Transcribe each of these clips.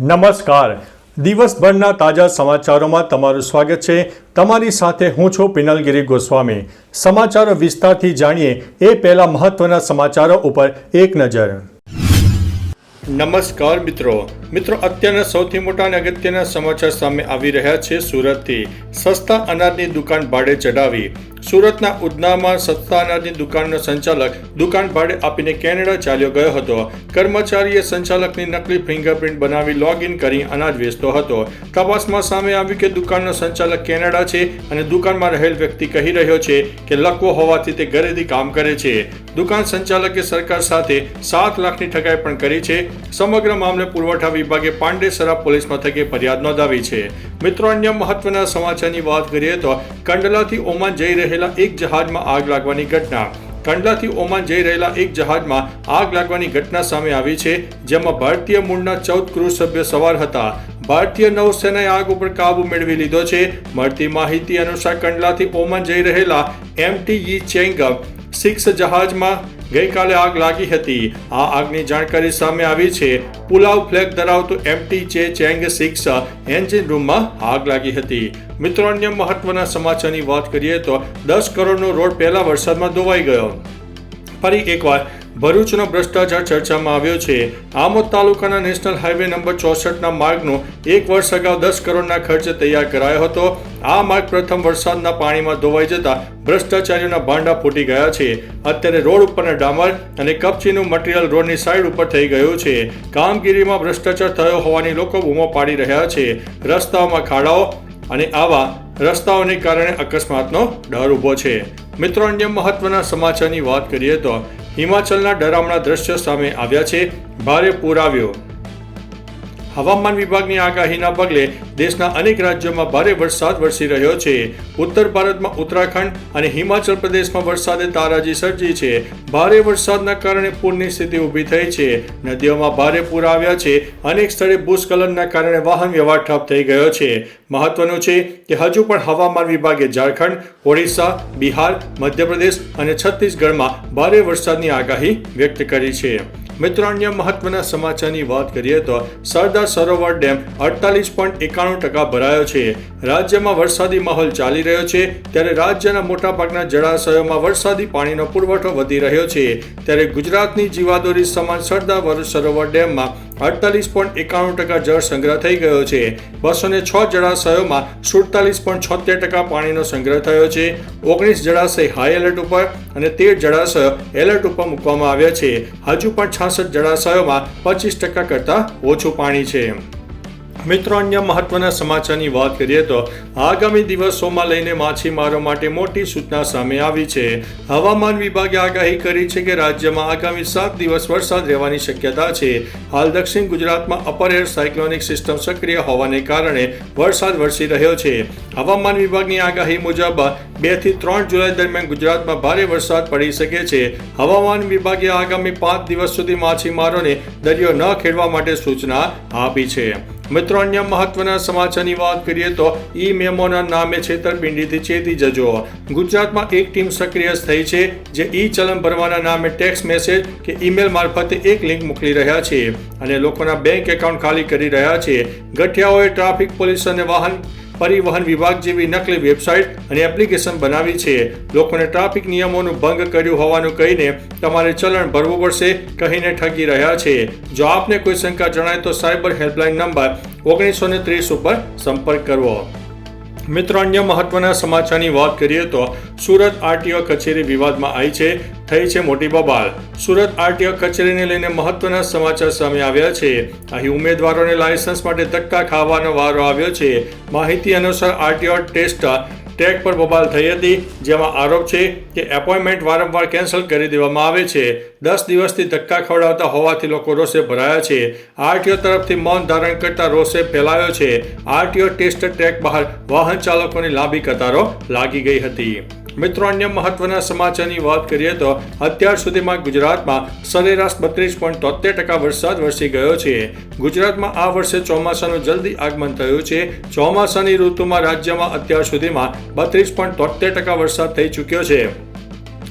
નમસ્કાર. દિવસભરના તાજા સમાચારોમાં તમારું સ્વાગત છે. તમારી સાથે હું છું પિનલગીરી ગોસ્વામી. સમાચારો વિસ્તારથી જાણીએ એ પહેલા મહત્વના સમાચારો ઉપર એક નજર. નમસ્કાર મિત્રો. મિત્રો, અત્યારના સૌથી મોટા અને અગત્યના સમાચાર સામે આવી રહ્યા છે સુરતથી. સસ્તા અનાજની દુકાન ભાડે ચડાવી સુરતના ઉધનામાં સસ્તા અનાજની દુકાનનો સંચાલક દુકાન ભાડે આપીને કેનેડા ચાલ્યો ગયો હતો. કર્મચારીએ સંચાલકની નકલી ફિંગરપ્રિન્ટ બનાવી લોગિન કરી અનાજ વેચતો હતો. તપાસમાં સામે આવ્યું કે દુકાનનો સંચાલક કેનેડા છે અને દુકાનમાં રહેલ વ્યક્તિ કહી રહ્યો છે કે લકવો હોવાથી તે ઘરેથી કામ કરે છે. દુકાન સંચાલકે સરકાર સાથે સાત લાખની ઠગાઈ પણ કરી છે. સમગ્ર મામલે પુરવઠા વિભાગે પાંડેસરા પોલીસ મથકે ફરિયાદ નોંધાવી છે. મિત્રો, અન્ય મહત્વના સમાચારની વાત કરીએ તો કંડલાથી ઓમાન જઈ રહેલા એક જહાજમાં આગ લાગવાની ઘટના. કંડલાથી ઓમાન જઈ રહેલા એક જહાજમાં આગ લાગવાની ઘટના સામે આવી છે, જેમાં ભારતીય મૂળના ચૌદ ક્રૂ સભ્ય સવાર હતા. ભારતીય નૌસેનાએ આગ ઉપર કાબુ મેળવી લીધો છે. મળતી માહિતી અનુસાર કંડલાથી ઓમાન જઈ રહેલા એમટી ચેંગ સિક્સ જહાજમાં ગઈકાલે આગ લાગી હતી. આ આગની જાણકારી સામે આવી છે. પુલાવ ફ્લેગ ધરાવતું એમટી ચે ચેંગ સિક્સ એન્જિન રૂમમાં આગ લાગી હતી. મિત્રો, અન્ય મહત્વના સમાચારની વાત કરીએ તો દસ કરોડનો રોડ પહેલા વરસાદમાં ધોવાઈ ગયો. ફરી એકવાર ભરૂચનો ભ્રષ્ટાચાર ચર્ચામાં આવ્યો છે. આમોદ તાલુકાના નેશનલ હાઈવે નંબર ચોસઠના માર્ગનો એક વર્ષ અગાઉ દસ કરોડના ખર્ચે તૈયાર કરાયો હતો. આ માર્ગ પ્રથમ વરસાદના પાણીમાં ધોવાઈ જતા ભ્રષ્ટાચારીઓના ભાંડા ફૂટી ગયા છે. અત્યારે રોડ ઉપરના ડામર અને કપચીનું મટીરિયલ રોડની સાઈડ ઉપર થઈ ગયું છે. કામગીરીમાં ભ્રષ્ટાચાર થયો હોવાની લોકો બૂમો પાડી રહ્યા છે. રસ્તાઓમાં ખાડાઓ અને આવા રસ્તાઓને કારણે અકસ્માતનો ડર ઊભો છે. મિત્રો, અન્ય મહત્વના સમાચારની વાત કરીએ તો હિમાચલના ડરામણા દ્રશ્યો સામે આવ્યા છે. ભારે પૂર આવ્યો. હવામાન વિભાગની આગાહીના પગલે દેશના અનેક રાજ્યોમાં ભારે વરસાદ વરસી રહ્યો છે. ઉત્તર ભારતમાં ઉત્તરાખંડ અને હિમાચલ પ્રદેશમાં વરસાદે તારાજી સર્જી છે. ભારે વરસાદના કારણે પૂરની સ્થિતિ ઊભી થઈ છે. નદીઓમાં ભારે પૂર આવ્યા છે. અનેક સ્થળે ભૂસ્ખલનના કારણે વાહન વ્યવહાર ઠપ થઈ ગયો છે. મહત્વનું છે કે હજુ પણ હવામાન વિભાગે ઝારખંડ, ઓડિશા, બિહાર, મધ્યપ્રદેશ અને છત્તીસગઢમાં ભારે વરસાદની આગાહી વ્યક્ત કરી છે. મિત્રો અન્ય મહત્વના સમાચારની વાત કરીએ તો સરદાર સરોવર ડેમ અડતાલીસ પોઈન્ટ એકાણું ટકા ભરાયો છે. રાજ્યમાં વરસાદી માહોલ ચાલી રહ્યો છે. ત્યારે રાજ્યના મોટાભાગના જળાશયોમાં વરસાદી પાણીનો પુરવઠો વધી રહ્યો છે. ત્યારે ગુજરાતની જીવાદોરી સમાન સરદાર સરોવર ડેમમાં અડતાલીસ પોઈન્ટ એકાણું ટકા જળ સંગ્રહ થઈ ગયો છે. બસો ને છ જળાશયોમાં સુડતાલીસ પોઈન્ટ છોતેર ટકા પાણીનો સંગ્રહ થયો છે. ઓગણીસ જળાશય હાઈ એલર્ટ ઉપર અને તેર જળાશયો એલર્ટ ઉપર મૂકવામાં આવ્યા છે. હજુ પણ છાસઠ જળાશયોમાં પચીસ ટકા કરતાં ઓછું પાણી છે. મિત્રો, અન્ય મહત્વના સમાચારની વાત કરીએ તો આગામી દિવસોમાં લઈને માછીમારો માટે મોટી સૂચના સામે આવી છે. હવામાન વિભાગે આગાહી કરી છે કે રાજ્યમાં આગામી સાત દિવસ વરસાદ રહેવાની શક્યતા છે. હાલ દક્ષિણ ગુજરાતમાં અપર એર સાયક્લોનિક સિસ્ટમ સક્રિય હોવાને કારણે વરસાદ વરસી રહ્યો છે. હવામાન વિભાગની આગાહી મુજબ બેથી ત્રણ જુલાઈ દરમિયાન ગુજરાતમાં ભારે વરસાદ પડી શકે છે. હવામાન વિભાગે આગામી પાંચ દિવસ સુધી માછીમારોને દરિયો ન ખેડવા માટે સૂચના આપી છે. મિત્રો, અન્ય મહત્વના સમાચારની વાત કરીએ તો ઈ મેમોના નામે છેતરપિંડીથી ચેતી જજો. ગુજરાતમાં એક ટીમ સક્રિય થઈ છે, જે ઈ ચલણ ભરવાના નામે ટેક્સ મેસેજ કે ઈમેલ મારફતે એક લિંક મોકલી રહ્યા છે અને લોકોના બેંક એકાઉન્ટ ખાલી કરી રહ્યા છે. ગઠિયાઓએ ટ્રાફિક પોલીસ અને વાહન પરિવહન વિભાગ જેવી નકલી વેબસાઇટ અને એપ્લિકેશન બનાવી છે. લોકોને ટ્રાફિક નિયમોનું ભંગ કર્યું હોવાનું કહીને તમારે ચલણ ભરવું પડશે કહીને ઠગી રહ્યા છે. જો આપને કોઈ શંકા જણાય તો સાયબર હેલ્પલાઇન નંબર ઓગણીસો ને ત્રીસ ઉપર સંપર્ક કરવો. મિત્રો, અન્ય મહત્વના સમાચારની વાત કરીએ તો સુરત આરટીઓ કચેરી વિવાદમાં આવી છે. થઈ છે મોટી બબાલ. સુરત આરટીઓ કચેરીને લઈને મહત્વના સમાચાર સામે આવ્યા છે. અહીં ઉમેદવારોને લાયસન્સ માટે ધક્કા ખાવાનો વારો આવ્યો છે. માહિતી અનુસાર આરટીઓ ટેસ્ટ ટેક પર બબાલ થઈ હતી, જેમાં આરોપ છે કે એપોઇન્ટમેન્ટ વારંવાર કેન્સલ કરી દેવામાં આવે છે. દસ દિવસથી ધક્કા ખવડાવતા હોવાથી લોકો રોષે ભરાયા છે. આરટીઓ તરફથી મૌન ધારણ કરતા રોષે ફેલાયો છે. આરટીઓ ટેસ્ટ ટ્રેક બહાર વાહન ચાલકોની લાંબી કતારો લાગી ગઈ હતી. મિત્રો, અન્ય મહત્વના સમાચારની વાત કરીએ તો અત્યાર સુધીમાં ગુજરાતમાં સરેરાશ બત્રીસ પોઈન્ટ તોતેર ટકા વરસાદ વરસી ગયો છે. ગુજરાતમાં આ વર્ષે ચોમાસાનું જલ્દી આગમન થયું છે. ચોમાસાની ઋતુમાં રાજ્યમાં અત્યાર સુધીમાં બત્રીસ પોઈન્ટ તોતેર ટકા વરસાદ થઈ ચૂક્યો છે.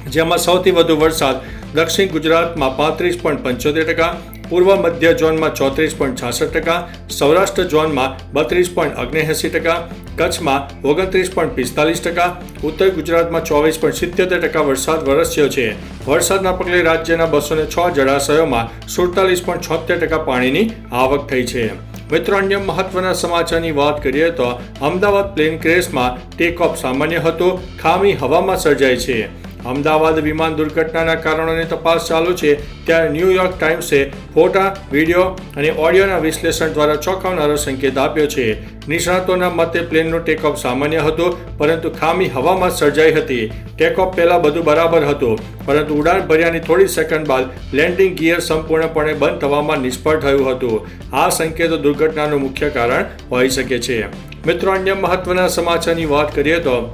જેમાં સૌથી વધુ વરસાદ દક્ષિણ ગુજરાતમાં પાંત્રીસ પોઈન્ટ પંચોતેર ટકા પૂર્વ મધ્ય ઝોનમાં ચોત્રીસ પોઈન્ટ છાસઠ ટકા, સૌરાષ્ટ્ર ઝોનમાં બત્રીસ પોઈન્ટ ઓગણએંસી ટકા, કચ્છમાં ઓગણત્રીસ પોઈન્ટ પિસ્તાલીસ ટકા, ઉત્તર ગુજરાતમાં ચોવીસ પોઈન્ટ સિત્યોતેર ટકા વરસાદ વરસ્યો છે. વરસાદના પગલે રાજ્યના બસો ને છ જળાશયોમાં સુડતાલીસ પોઈન્ટ છોતેર ટકા પાણીની આવક થઈ છે. મિત્રો, અન્ય મહત્વના સમાચારની વાત કરીએ તો અમદાવાદ પ્લેન ક્રેશમાં ટેક ઓફ સામાન્ય હતો. ખામી હવામાં સર્જાય છે. અમદાવાદ વિમાન દુર્ઘટનાના કારણોની તપાસ ચાલુ છે, ત્યારે ન્યૂયોર્ક ટાઈમ્સે ફોટા, વીડિયો અને ઓડિયોના વિશ્લેષણ દ્વારા ચોંકાવનારો સંકેત આપ્યો છે. નિષ્ણાતોના મતે પ્લેનનો ટેકઓફ સામાન્ય હતો, પરંતુ ખામી હવામાં સર્જાઈ હતી. ટેકઓફ પહેલા બધું બરાબર હતું, પરંતુ ઉડાન ભર્યાની થોડી સેકન્ડ બાદ લેન્ડિંગ ગિયર સંપૂર્ણપણે બંધ થવામાં નિષ્ફળ થયું હતું. આ સંકેતો દુર્ઘટનાનું મુખ્ય કારણ હોઈ શકે છે. મિત્રો, અન્ય મહત્વના સમાચારની વાત કરીએ તો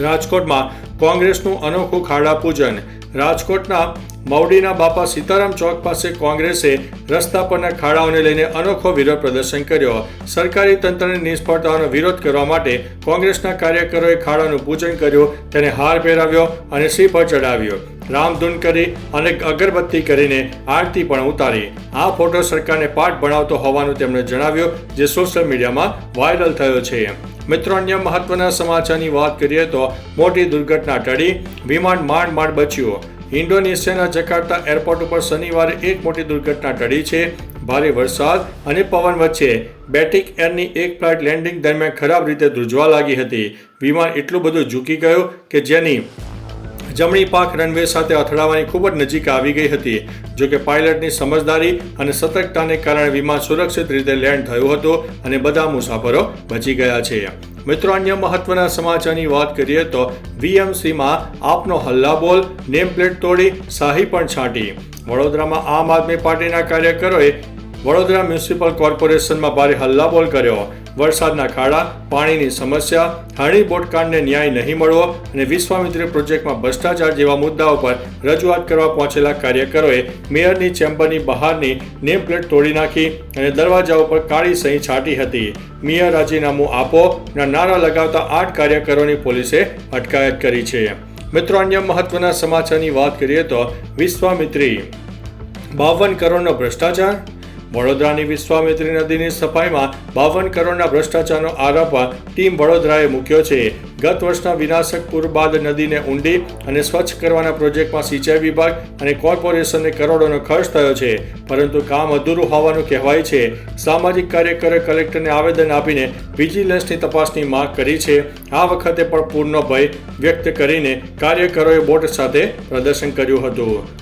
રાજકોટમાં કોંગ્રેસનું અનોખું ખાડા પૂજન. રાજકોટના મવડીના બાપા સીતારામ ચોક પાસે કોંગ્રેસે રસ્તા પરના ખાડાઓને લઈને અનોખો વિરોધ પ્રદર્શન કર્યો. સરકારી તંત્રની નિષ્ફળતાઓનો વિરોધ કરવા માટે કોંગ્રેસના કાર્યકરોએ ખાડાનું પૂજન કર્યું, તેને હાર પહેરાવ્યો અને શ્રીફળ ચડાવ્યો રામધૂન કરી અને અગરબત્તી કરીને આરતી પણ ઉતારી. આ ફોટો સરકારને પાઠ ભણાવતો હોવાનું તેમણે જણાવ્યું, જે સોશિયલ મીડિયામાં વાયરલ થયો છે. મિત્રો, અન્ય મહત્વના સમાચારની વાત કરીએ તો મોટી દુર્ઘટના ટળી, વિમાન માંડ માંડ બચ્યું. ઇન્ડોનેશિયાના જકાર્તા એરપોર્ટ ઉપર શનિવારે એક મોટી દુર્ઘટના ટળી છે. ભારે વરસાદ અને પવન વચ્ચે બેટિક એરની એક ફ્લાઇટ લેન્ડિંગ દરમિયાન ખરાબ રીતે ધ્રુજવા લાગી હતી. વિમાન એટલું બધું ઝૂકી ગયું કે જેની જમણી પાંખ રનવે સાથે અથડાવાની ખૂબ જ નજીક આવી ગઈ હતી. જોકે પાયલટની સમજદારી અને સતર્કતાને કારણે વિમાન સુરક્ષિત રીતે લેન્ડ થયું હતું અને બધા મુસાફરો બચી ગયા છે. મિત્રો, અન્ય મહત્વના સમાચારની વાત કરીએ તો વીએમસીમાં આપનો હલ્લાબોલ નેમ પ્લેટ તોડી, શાહી પણ છાંટી. વડોદરામાં આમ આદમી પાર્ટીના કાર્યકરોએ વડોદરા મ્યુનિસિપલ કોર્પોરેશનમાં ભારે હલ્લાબોલ કર્યો. વરસાદના ખાડા, પાણીની સમસ્યા હાણી બોટકાંડને ન્યાય નહીં મળવો અને વિશ્વામિત્રી પ્રોજેક્ટમાં ભ્રષ્ટાચાર જેવા મુદ્દાઓ પર રજૂઆત કરવા પહોંચેલા કાર્યકરોએ મેયરની ચેમ્બરની બહારની નેમ પ્લેટ તોડી નાખી અને દરવાજાઓ પર કાળી સહી છાંટી હતી. મેયર રાજીનામું આપો ના નારા લગાવતા આઠ કાર્યકરોની પોલીસે અટકાયત કરી છે. મિત્રો, અન્ય મહત્વના સમાચારની વાત કરીએ તો વિશ્વામિત્રી, બાવન કરોડનો ભ્રષ્ટાચાર વડોદરાની વિશ્વામિત્રી નદીની સફાઈમાં બાવન કરોડના ભ્રષ્ટાચારનો આરોપ ટીમ વડોદરાએ મૂક્યો છે. ગત વર્ષના વિનાશક પૂર બાદ નદીને ઊંડી અને સ્વચ્છ કરવાના પ્રોજેક્ટમાં સિંચાઈ વિભાગ અને કોર્પોરેશનને કરોડોનો ખર્ચ થયો છે. પરંતુ કામ અધૂરું હોવાનું કહેવાય છે. સામાજિક કાર્યકરે કલેક્ટરને આવેદન આપીને વિજિલન્સની તપાસની માંગ કરી છે. આ વખતે પણ પૂરનો ભય વ્યક્ત કરીને કાર્યકરોએ બોટ સાથે પ્રદર્શન કર્યું હતું.